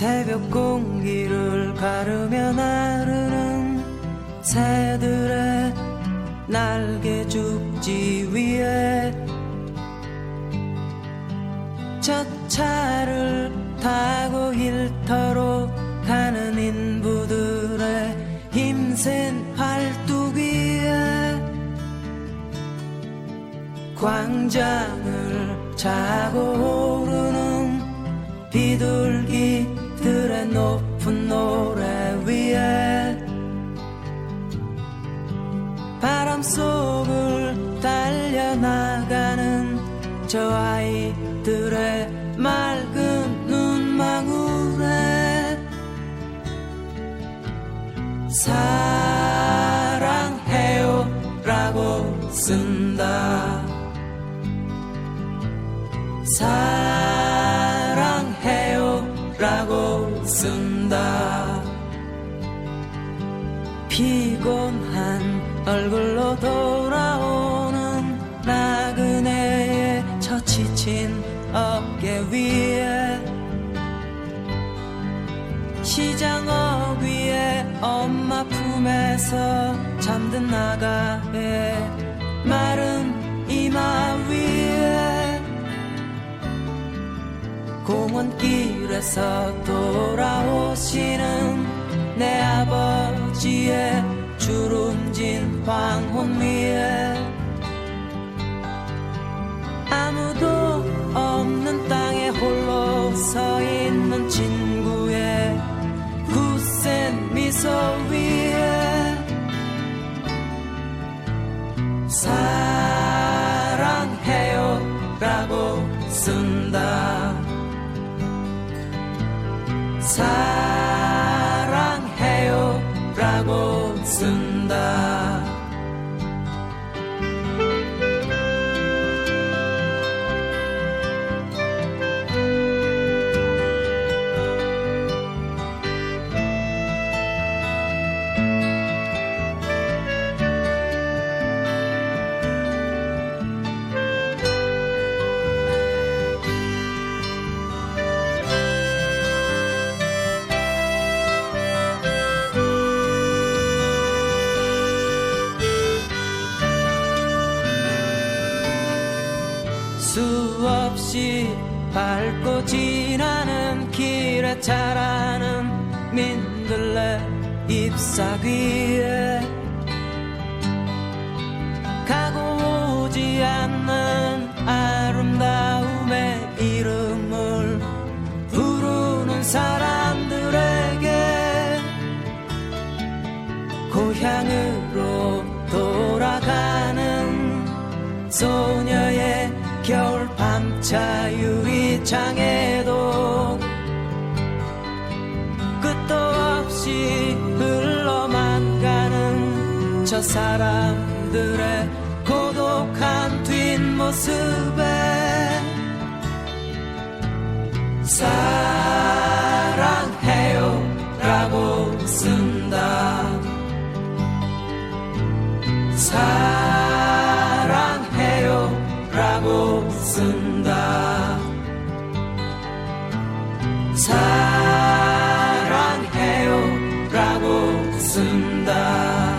새벽 공기를 가르며 나르는 새들의 날개 죽지 저 차를 타고 일터로 가는 인부들의 힘센 팔뚝 위에 광장을 차고 오르는 비둘기들의 높은 노래 위에 바람 속을 달려나가는 저 아이들의 맑은 눈망울에 사랑해요 라고 쓴다. 사랑해요 라고 쓴다. 피곤한 얼굴로 돌아오 품에서 잠든 나가의 마른 이마 위에 공원길에서 돌아오시는 내 아버지의 주름진 황혼 위에 아무도 없는 땅에 홀로 서 사랑해요 라고 쓴다. 사랑해요 라고 쓴다 없이 밟고 지나는 길에 자라는 민들레 잎사귀에 가고 오지 않는 아름다움의 이름을 부르는 사람들에게 고향으 겨울 밤 차 유리창에도 끝도 없이 흘러만 가는 저 사람들의 고독한 뒷모습에 사랑해요 라고 쓴다. 사랑해요 라고 쓴다. 사랑해요 라고 쓴다